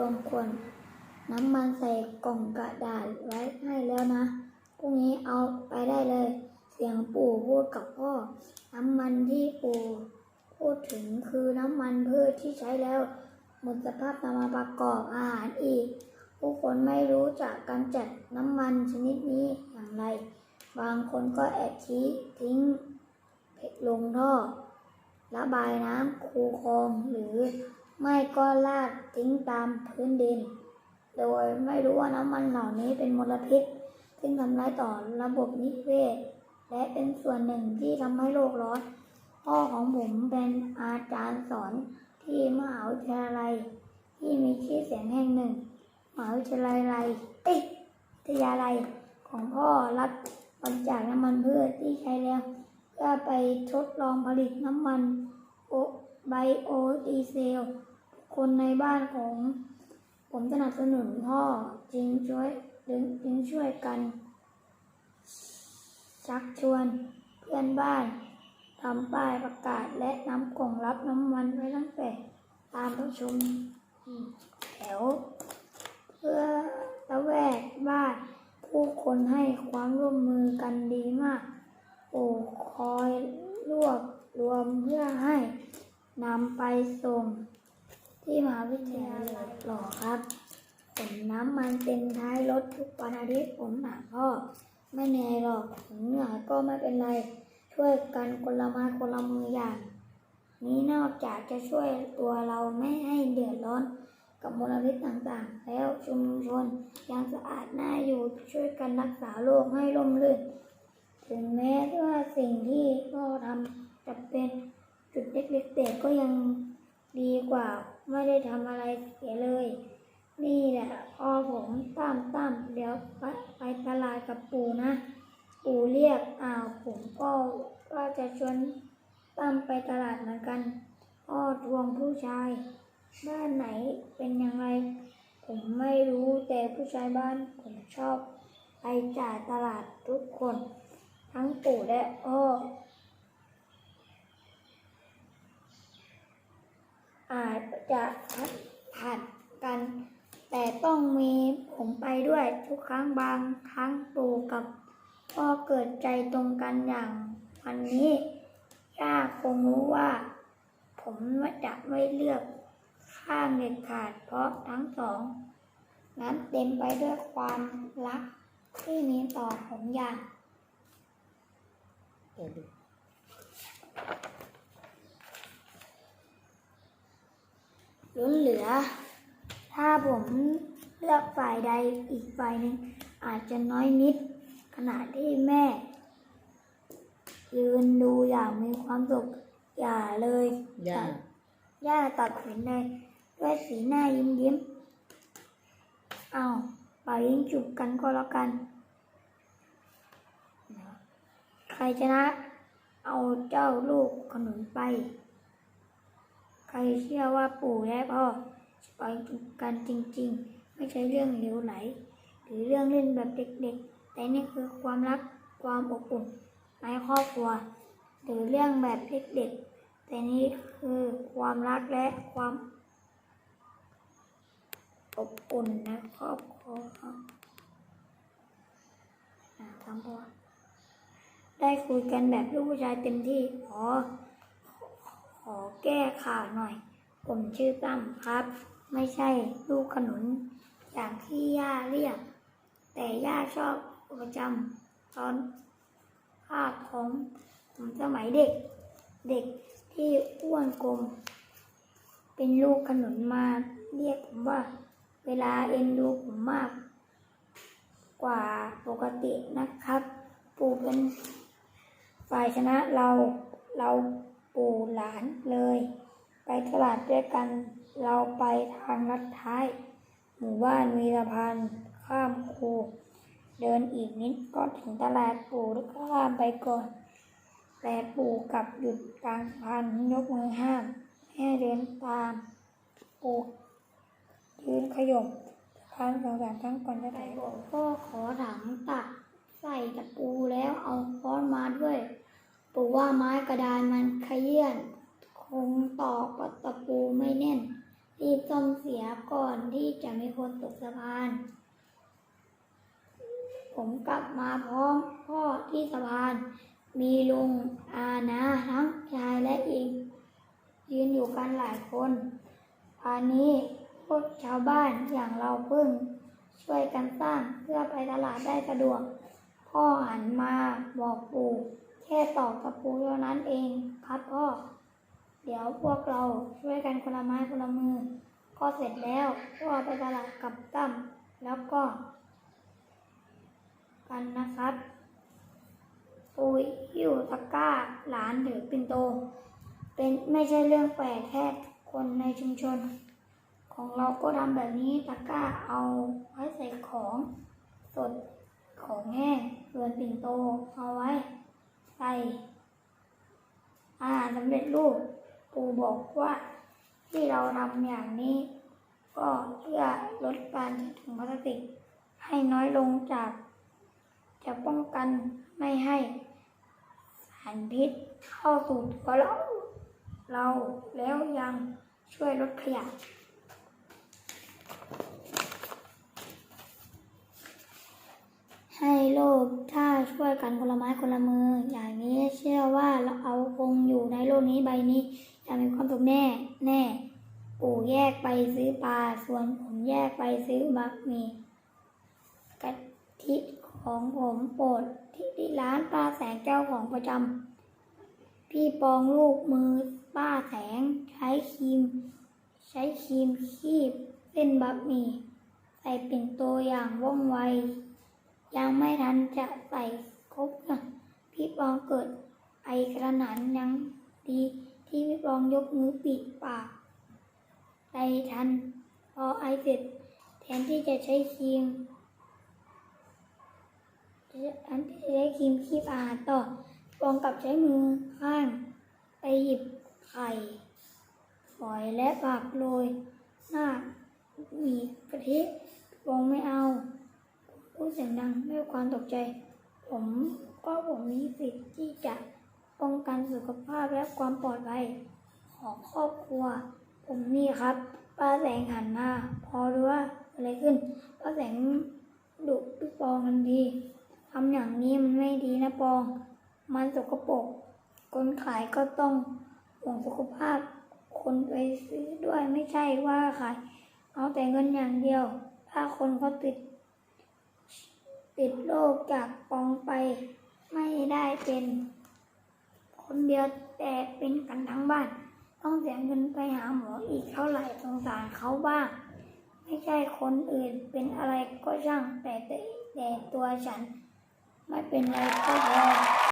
รวมขวดน้ำมันใส่กล่องกระดาษไว้ให้แล้วนะพรุ่งนี้เอาไปได้เลย เสียงปู่พูดกับพ่อ น้ำมันที่ปู่พูดถึงคือน้ำมันพืชที่ใช้แล้วหมดสภาพนำมาประกอบอาหารอีก ผู้คนไม่รู้จักการจัดน้ำมันชนิดนี้อย่างไร บางคนก็แอบทิ้ทิ้งลงท่อระบายน้ำคูคลองหรือ ไม่ก็ลาดทิ้งตามพื้นดิน โดยไม่รู้ว่าน้ำมันเหล่านี้เป็นมลพิษ ซึ่งทำร้ายต่อระบบนิเวศ และเป็นส่วนหนึ่งที่ทำให้โลกร้อน พ่อของผมเป็นอาจารย์สอนที่มหาวิทยาลัย ที่มีชื่อเสียงแห่งหนึ่งมหาวิทยาลัยเอ้ยวิทยาลัยของพ่อรับบริจาคน้ำมันพืชที่ใช้แล้วเพื่อไปทดลองผลิตน้ำมันโอไบโอดีเซล คนในบ้านของ ผมสนับสนุนพ่อจึงช่วยจึงจึงช่วยกัน ชักชวนเพื่อนบ้านทำป้ายประกาศและนำกล่องรับน้ำมันไว้ตั้งแต่ตามประชุมแถว เพื่อตะแวกบ้านผู้คนให้ความร่วมมือกันดีมาก โอ้คอยรวบรวมเพื่อให้นำไปส่ง ที่มหาวิทยาลัยหล่อครับ ผมน้ำมันเต็มท้ายรถทุกวันอาทิตย์ผมถามพ่อไม่เหนื่อยหรอกถึงเหนื่อยก็ไม่เป็นไร ช่วยกันคนละไม้คนละมืออย่าง นี้นอกจากจะช่วยตัวเราไม่ให้เดือดร้อนกับมลพิษต่างๆ แล้วชุมชนยังสะอาดน่าอยู่ช่วยกันรักษาโลกให้ร่มรื่น ถึงแม้ว่าสิ่งที่พ่อทำจะเป็นจุดเล็กๆแต่ก็ยังดีกว่า ไม่ได้ทำอะไรเสียเลย นี่แหละพ่อผมตั้มตั้มเดี๋ยวไปไปตลาดกับปู่นะ ปู่เรียกอ้าวผมก็ว่าจะชวนตั้มไปตลาดเหมือนกันพ่อทวงผู้ชาย บ้านไหนเป็นยังไง ผมไม่รู้แต่ผู้ชายบ้านผมชอบ ไปจ่ายตลาดทุกคน ทั้งปู่และพ่อ อาจจะผัดกัน แต่ต้องมีผมไปด้วยทุกครั้งบางครั้งปู่กับพ่อเกิดใจตรงกันอย่างวันนี้ย่าคงรู้ว่า ผมจะไม่เลือกข้างเด็ดขาดเพราะทั้งสอง นั้นเต็มไปด้วยความรักที่มีต่อผมอย่าง ล้นเหลือ ถ้าผมเลือกฝ่ายใดอีกฝ่ายหนึ่งอาจจะน้อยนิด ขณะที่แม่ ยืนดูอย่างมีความสุขอย่าเลยย่าย่าตัดสินเลยด้วยสีหน้ายิ้มยิ้มๆเอาไปยิงจุบกันก็แล้วกัน ใครชนะ เอาเจ้าลูกขนุนไป ใครเชื่อว่าปู่และพ่อจะไปกันจริง ๆ ไม่ใช่เรื่องเหลวไหล หรือเรื่องเล่นแบบเด็กๆ แต่นี่คือความรักความอบอุ่นในครอบครัว หรือเรื่องแบบเด็กๆ แต่นี่คือความรักและความอบอุ่นในครอบครัวครับอ่าทำพอได้คุยกันแบบลูกผู้ชายเต็มที่ขอ อแก้ข่าวหน่อย ผมชื่อตั้มครับ ไม่ใช่ลูกขนุน อย่างที่ย่าเรียก แต่ย่าชอบประจำตอนภาคของผมสมัยเด็ก เด็กที่อ้วนกลม เป็นลูกขนุนมาเรียกผมว่า เวลาเอ็นดูผมมาก กว่าปกตินะครับ ปู่เป็นฝ่ายชนะเราเรา ปู่หลานเลย ไปตลาดด้วยกัน เราไปทางลัดท้าย หมู่บ้านวีรพันธ์ข้ามคูเดินอีกนิดก็ถึงตลาดปู่แล้วก็ข้ามไปก่อน แต่ปู่กลับหยุดกลางพานยกมือห้ามให้เดินตาม ปู่ยืนขยมพานสองสามครั้งก่อนจะถ่ายก็ขอถังตักใส่ตะปูแล้วเอาค้อนมาด้วย ว่าไม้กระดานมันขยื่นคงตอกตะปูไม่แน่น รีบซ่อมเสียก่อนที่จะมีคนตกสะพาน ผมกลับมาพร้อมพ่อที่สะพาน มีลุงอานาทั้งชายและหญิงยืนอยู่กันหลายคนอันนี้พวกชาวบ้านอย่างเราเพิ่ง ช่วยกันสร้างเพื่อไปตลาดได้สะดวก พ่อหันมาบอกปู่ ค่ตอกตะปูเท่านั้นเองครับพ่อ เดี๋ยวพวกเราช่วยกันคนละไม้คนละมือ ก็เสร็จแล้วพ่อไปตลาดกับตั้มแล้วก็ กันนะครับปุยหิวตะกร้าหลานถือปินโต เป็นไม่ใช่เรื่องแปลกแค่คนในชุมชน ของเราก็ทำแบบนี้ตะกร้าเอาไว้ใส่ของสดของแห้งส่วนปิ่นโตเอาไว้ ใส่อาหารสำเร็จรูปปู่บอกว่าที่เราทำอย่างนี้ ก็เพื่อลดการใช้ถุงพลาสติก ให้น้อยลงจาก จะป้องกันไม่ให้สารพิษเข้าสู่ตัวเรา เราแล้วยังช่วยลดขยะ ให้โลกถ้าช่วยกันคนละไม้คนละมือ อย่างนี้เชื่อว่าเราเอาคงอยู่ในโลกนี้ใบนี้จะมีความสุขแน่แน่ปู่แยกไปซื้อปลาส่วนผมแยกไปซื้อบะหมี่กะทิของผมโปรดที่ที่ร้านป้าแสงเจ้าของประจำพี่ปองลูกมือป้าแสงใช้ครีม ใช้ครีมคีบเส้นบะหมี่ใส่ปิ่นโตอย่างว่องไว ยังไม่ทันจะใส่ครบนะพี่ปองเกิดไอกระหนันยังดีที่พี่ปองยกมือปิดปากไอทัน พอไอเสร็จแทนที่จะใช้ครีมอันที่จะใช้ครีมคีบอาหารต่อปองกลับใช้มือข้าง ไปหยิบไข่ฝอยและผักโรยหน้ามีกะทิปองไม่เอา พูดเสียงดังด้วยความตกใจ ผมก็ผมมีสิทธิ์ที่จะป้องกันสุขภาพและความปลอดภัยของครอบครัว ผมนี่ครับ ป้าแสงหันมาพอรู้ว่าอะไรขึ้น ป้าแสงดุพี่ปองทันทีทำอย่างนี้มันไม่ดีนะปอง มันสกปรกคนขายก็ต้องห่วงสุขภาพ คนไปซื้อด้วยไม่ใช่ว่าขายเอาแต่เงินอย่างเดียว ถ้าคนเขาติด ติดโรคจากปองไป ไม่ได้เป็น คนเดียวแต่เป็นกันทั้งบ้าน ต้องเสียเงินไปหาหมออีกเท่าไหร่สงสารเขาบ้าง ไม่ใช่คนอื่นเป็นอะไรก็ช่างแต่แต่แต่ตัวฉัน ไม่เป็นไรก็พอ